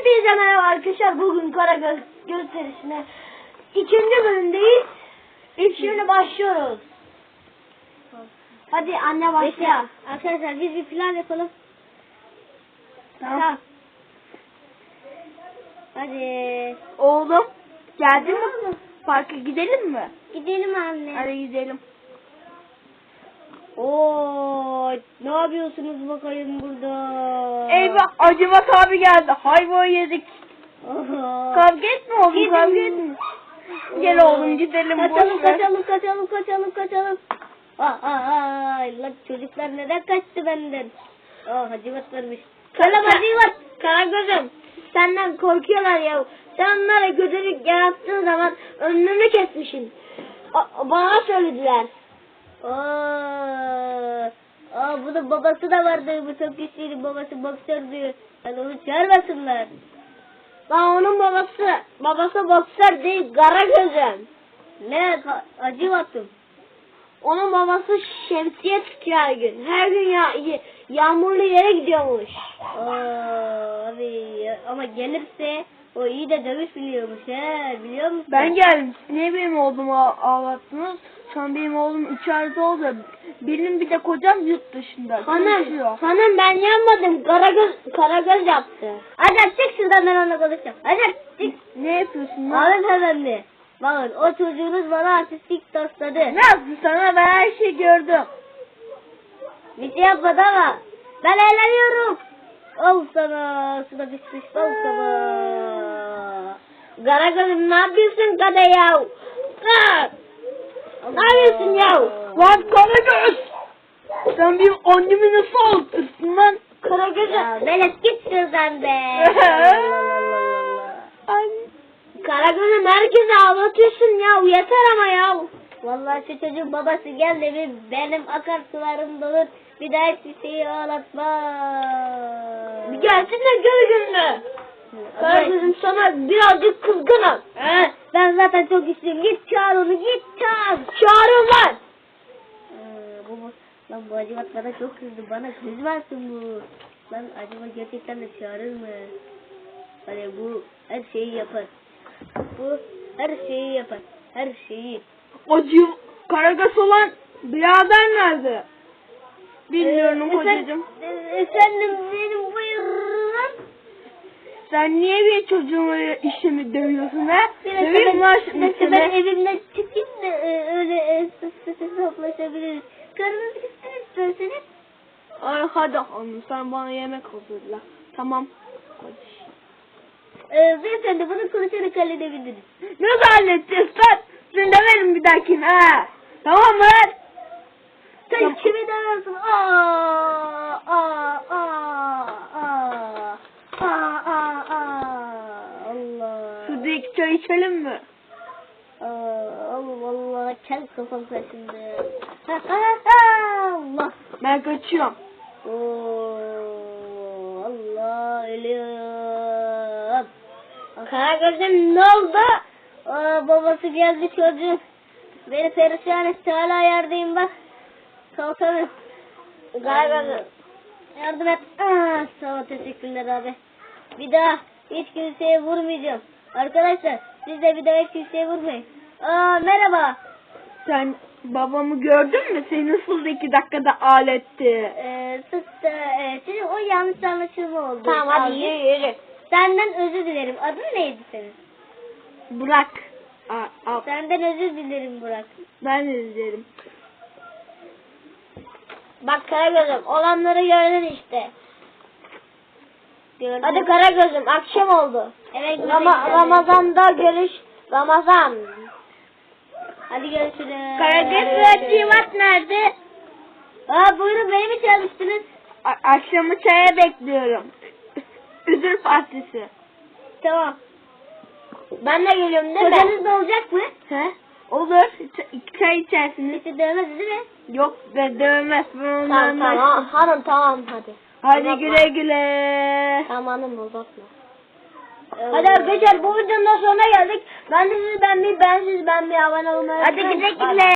Hepinize merhaba arkadaşlar. Bugün Karagöz gösterisine ikinci bölümdeyiz. Şimdi başlıyoruz. Hadi anne başla. Arkadaşlar biz bir plan yapalım. Tamam. Hadi. Oğlum geldin mi? Parka gidelim mi? Gidelim anne. Hadi gidelim. Oo, ne yapıyorsunuz bakayım burada? Eyvah Acıvat abi geldi. Hayvan yedik. Oho. Kavga etme oğlum Gidin, kavga etme. Gel oğlum gidelim. Kaçalım boş ver. kaçalım kaçalım kaçalım kaçalım. Aa, aa, aa, lan çocuklar neden kaçtı benden? Aa hacivat vermiş. Selam Ka- Hacivat. Karagöz'üm. Senden korkuyorlar ya. Sen onlara kötülük yarattığın zaman önünü kesmişsin. A- bana söylediler. Aa, aa bunun babası da vardı. Bu çok kişinin babası boksördü. Yani onu çağırmasınlar. Lan onun babası, babası boksör değil, Karagöz'üm. Ne ka- acıvatım. Onun babası şemsiye tutuyor her gün. Her gün ya, yağmurlu yere gidiyormuş. Aa, abi ama gelirse o iyi de dövüş biliyormuş he biliyor musun? Ben geldim. Niye benim oğlumu ağ- ağlattınız? Şu an benim oğlum içeride oldu. Benim bir de kocam yurt dışında. Hanım, hanım ben yanmadım. Karagöz, Karagöz yaptı. Hadi çık şuradan ben onunla konuşacağım. Hadi çık. Ne yapıyorsun lan? Hanımefendi. Bakın o çocuğunuz bana artistik tosladı. Ne yaptın sana? Ben her şeyi gördüm. Bir şey yapmadı ama ben eğleniyorum. Al sana. Şuna pişmiş bal sana. Karagöz'üm ne yapıyorsun kada ya? Ne yapıyorsun ya? Lan Karagöz! Sen benim annemi nasıl ağlatırsın lan? Karagöz'üm. Ya Velet git şuradan be. Ay. Karagöz'üm herkese ağlatıyorsun ya. Yeter ama ya. Vallahi şu çocuğun babası geldi mi benim akarsularım dolur. Bir daha hiçbir şeyi ağlatma. Bir gelsin de gör gününü. Karagöz'üm sana birazcık kızgınım. Zaten çok güçlüyüm. Git çağır onu git çağır. Çağırın lan. Ee, bu, bu, lan bu acıvat bana çok kızdı. Bana kızmasın bu. Lan acaba gerçekten de çağırır mı? Hani bu her şeyi yapar. Bu her şeyi yapar. Her şeyi. Acı Karagöz olan birader nerede? Bilmiyorum Ee, kocacığım. efendim, efendim benim buyurun. Sen niye bir çocuğumu işimi dövüyorsun ha? Ben, lan şimdi ben evimden çıkayım da e, öyle e, sık sık hesaplaşabiliriz. Karınız gitsin isterseniz. Ay hadi hanım sen bana yemek hazırla. Tamam. E, beyefendi bunu konuşarak halledebiliriz. Nasıl halledeceğiz lan? Sen demedim bir dahakine ha. Tamam mı? Sen Tamam. kimi döversin? Aa, aa, aa, aa, aa, aa, aa. Allah. Şurada iki çay içelim mi? Aa, Allah Allah. Kel kafam kaşındı. Ha, ha, ha, Allah. Ben kaçıyorum. Oo, Allah ölüyorum. Karagöz'üm ne oldu? Aa, babası geldi çocuğum. Beni perişan etti hala yerdeyim bak. Kalkamıyorum. Karagöz'üm. Yardım et. Aa, sağ ol teşekkürler abi. Bir daha hiç kimseye vurmayacağım. Arkadaşlar siz de bir hiç kimseye vurmayın. Aa, merhaba. Sen babamı gördün mü? Seni nasıl iki dakikada aletti? Ee, sık da, e, sizin o yanlış anlaşılma oldu. Tamam hadi yürü yürü. Senden özür dilerim. Adın neydi senin? Bırak. Aa, al. Senden özür dilerim Burak. Ben de izlerim. Bak Karagöz'üm olanları gördün işte. Gördüm. Hadi Karagöz'üm akşam oldu. Evet, Rama güzel. Ramazan'da görüş. Ramazan. Hadi görüşürüz. Karagöz ve Civat nerede? Aa, buyurun beni mi çağırmıştınız? A- akşamı çaya bekliyorum. Üzül partisi. Tamam. Ben de geliyorum değil mi? Kocanız da olacak mı? He? Olur. Ç- çay içersiniz. Bizi dövmez değil mi? Yok be dövmez. Ben Tamam tamam hanım tamam hadi. Hadi Uzatma. güle güle. Tamam hanım uzatma. Ee, Hadi arkadaşlar bu videonun sonuna geldik. Ben de siz ben bir ben siz ben bir abone olmayı Hadi güle güle.